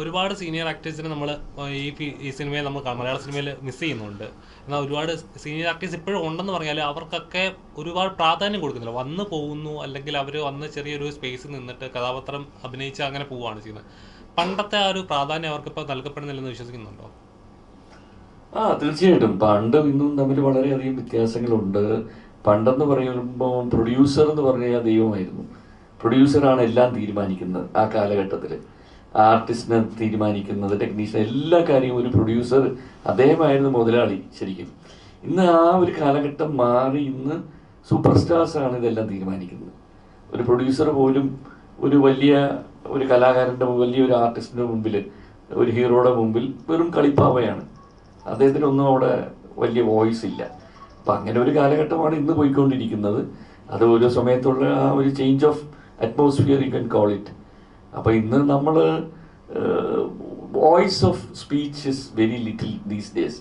ഒരുപാട് സീനിയർ ആക്ടേഴ്സിനെ നമ്മൾ ഈ ഈ സിനിമയിൽ നമ്മൾ മലയാള സിനിമയിൽ മിസ് ചെയ്യുന്നുണ്ട്. എന്നാൽ ഒരുപാട് സീനിയർ ആക്ടേഴ്സ് ഇപ്പോഴും ഉണ്ടെന്ന് പറഞ്ഞാൽ അവർക്കൊക്കെ ഒരുപാട് പ്രാധാന്യം കൊടുക്കുന്നില്ല. വന്ന് പോകുന്നു അല്ലെങ്കിൽ അവർ വന്ന് ചെറിയൊരു സ്പേസിൽ നിന്നിട്ട് കഥാപാത്രം അഭിനയിച്ച് അങ്ങനെ പോവുകയാണ് ചെയ്യുന്നത്. പണ്ടത്തെ ആ ഒരു പ്രാധാന്യം അവർക്കിപ്പോൾ നൽകപ്പെടുന്നില്ലെന്ന് വിശ്വസിക്കുന്നുണ്ടോ? ആ തീർച്ചയായിട്ടും. പണ്ടും ഇന്നും തമ്മിൽ വളരെയധികം വ്യത്യാസങ്ങളുണ്ട്. പണ്ടെന്ന് പറയുമ്പോൾ പ്രൊഡ്യൂസർ എന്ന് പറഞ്ഞാൽ ദൈവമായിരുന്നു. പ്രൊഡ്യൂസറാണ് എല്ലാം തീരുമാനിക്കുന്നത് ആ കാലഘട്ടത്തിൽ ആർട്ടിസ്റ്റിനെ തീരുമാനിക്കുന്നത് ടെക്നീഷ്യൻ എല്ലാ കാര്യവും ഒരു പ്രൊഡ്യൂസർ അദ്ദേഹമായിരുന്നു മുതലാളി ശരിക്കും. ഇന്ന് ആ ഒരു കാലഘട്ടം മാറി ഇന്ന് സൂപ്പർ സ്റ്റാർസാണ് ഇതെല്ലാം തീരുമാനിക്കുന്നത്. ഒരു പ്രൊഡ്യൂസർ പോലും ഒരു വലിയ ഒരു കലാകാരന്റെ വലിയ ഒരു ആർട്ടിസ്റ്റിന്റെ മുമ്പിൽ ഒരു ഹീറോയുടെ മുമ്പിൽ വെറും കളിപ്പാവയാണ്. അദ്ദേഹത്തിനൊന്നും അവിടെ വലിയ വോയിസ് ഇല്ല. അപ്പം അങ്ങനെ ഒരു കാലഘട്ടമാണ് ഇന്ന് പോയിക്കൊണ്ടിരിക്കുന്നത്. അത് ഓരോ സമയത്തുള്ള ആ ഒരു change of atmosphere you can call it അപ്പോൾ ഇന്ന് നമ്മൾ voice of speech is very little these days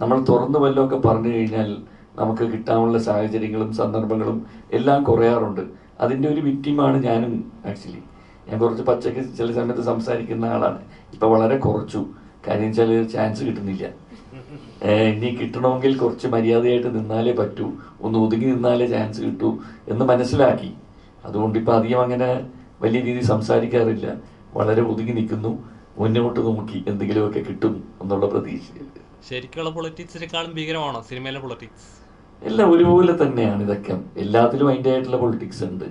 നമ്മൾ തുറന്നു വല്ലതൊക്കെ പറഞ്ഞു കഴിഞ്ഞാൽ നമുക്ക് കിട്ടാനുള്ള സാഹചര്യങ്ങളും സന്ദർഭങ്ങളും എല്ലാം കുറയാറുണ്ട്. അതിന്റെ ഒരു വിറ്റിമാണ് ഞാനും ആക്ച്വലി ഞാൻ കുറച്ച് പച്ചയ്ക്ക് ചില സമയത്ത് സംസാരിക്കുന്ന ആളാണ്. ഇപ്പം വളരെ കുറച്ചു. കാര്യം വെച്ചാൽ ചാൻസ് കിട്ടുന്നില്ല. ഇനി കിട്ടണമെങ്കിൽ കുറച്ച് മര്യാദയായിട്ട് നിന്നാലേ പറ്റൂ. ഒന്ന് ഒതുങ്ങി നിന്നാലേ ചാൻസ് കിട്ടൂ എന്ന് മനസ്സിലാക്കി. അതുകൊണ്ട് ഇപ്പം അധികം അങ്ങനെ വലിയ രീതിയിൽ സംസാരിക്കാറില്ല. വളരെ ഒതുങ്ങി നിൽക്കുന്നു. മുന്നോട്ട് നോക്കി എന്തെങ്കിലുമൊക്കെ കിട്ടും എന്നുള്ള പ്രതീക്ഷ. ശരിക്കുള്ള പൊളിറ്റിക്സിനേക്കാളും ഭീകരമാണോ സിനിമയിലെ പൊളിറ്റിക്സ് എല്ലാം ഒരുപോലെ തന്നെയാണ് ഇതൊക്കെ. എല്ലാത്തിലും അതിന്റെ ആയിട്ടുള്ള പൊളിറ്റിക്സ് ഉണ്ട്.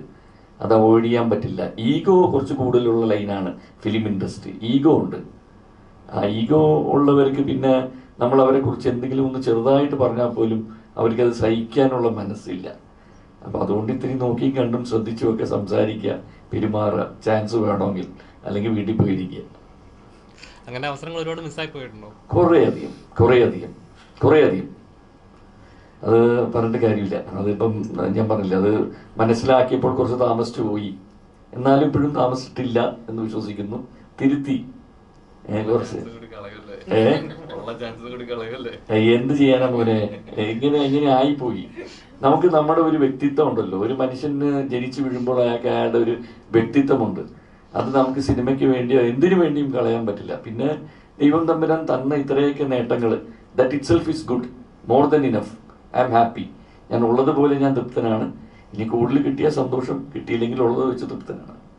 അത് അവോയ്ഡ് ചെയ്യാൻ പറ്റില്ല. ഈഗോ കുറച്ച് കൂടുതലുള്ള ലൈനാണ് ഫിലിം ഇൻഡസ്ട്രി ഈഗോ ഉണ്ട്. ആ ഈഗോ ഉള്ളവർക്ക് പിന്നെ നമ്മൾ അവരെ കുറിച്ച് എന്തെങ്കിലും ഒന്ന് ചെറുതായിട്ട് പറഞ്ഞാൽ പോലും അവർക്കത് സഹിക്കാനുള്ള മനസ്സില്ല. അപ്പം അതുകൊണ്ട് ഇത്തിരി നോക്കിയും കണ്ടും ശ്രദ്ധിച്ചും ഒക്കെ സംസാരിക്കുക. പെരുമാറുക. ചാൻസ് വേണമെങ്കിൽ. അല്ലെങ്കിൽ വീട്ടിൽ പോയിരിക്കുക. അങ്ങനെ അവസരങ്ങൾ ഒരുപാട് മിസ്സായി പോയിട്ടുണ്ടോ? കുറേ അധികം കുറേ അധികം കുറേ അധികം അത് പറഞ്ഞിട്ട് കാര്യമില്ല. അതിപ്പം ഞാൻ പറഞ്ഞില്ല അത് മനസ്സിലാക്കിയപ്പോൾ കുറച്ച് താമസിച്ചു പോയി. എന്നാലും ഇപ്പോഴും താമസിച്ചിട്ടില്ല എന്ന് വിശ്വസിക്കുന്നു. തിരുത്തി. കുറച്ച്. എന്ത് ചെയ്യാനാ മോനെ? എങ്ങനെ എങ്ങനെ ആയിപ്പോയി? നമുക്ക് നമ്മുടെ ഒരു വ്യക്തിത്വം ഉണ്ടല്ലോ. ഒരു മനുഷ്യന് ജനിച്ചു വീഴുമ്പോൾ അയാൾക്ക് അയാളുടെ ഒരു വ്യക്തിത്വമുണ്ട്. അത് നമുക്ക് സിനിമയ്ക്ക് വേണ്ടിയോ എന്തിനു വേണ്ടിയും കളയാൻ പറ്റില്ല. പിന്നെ ദൈവം തമ്പുരാൻ തന്ന ഇത്രയൊക്കെ നേട്ടങ്ങൾ that itself is good more than enough I'm happy ഞാൻ ഉള്ളതുപോലെ ഞാൻ തൃപ്തനാണ്. ഇനി കൂടുതൽ കിട്ടിയ സന്തോഷം കിട്ടിയില്ലെങ്കിൽ ഉള്ളത് വെച്ച് തൃപ്തനാണ്.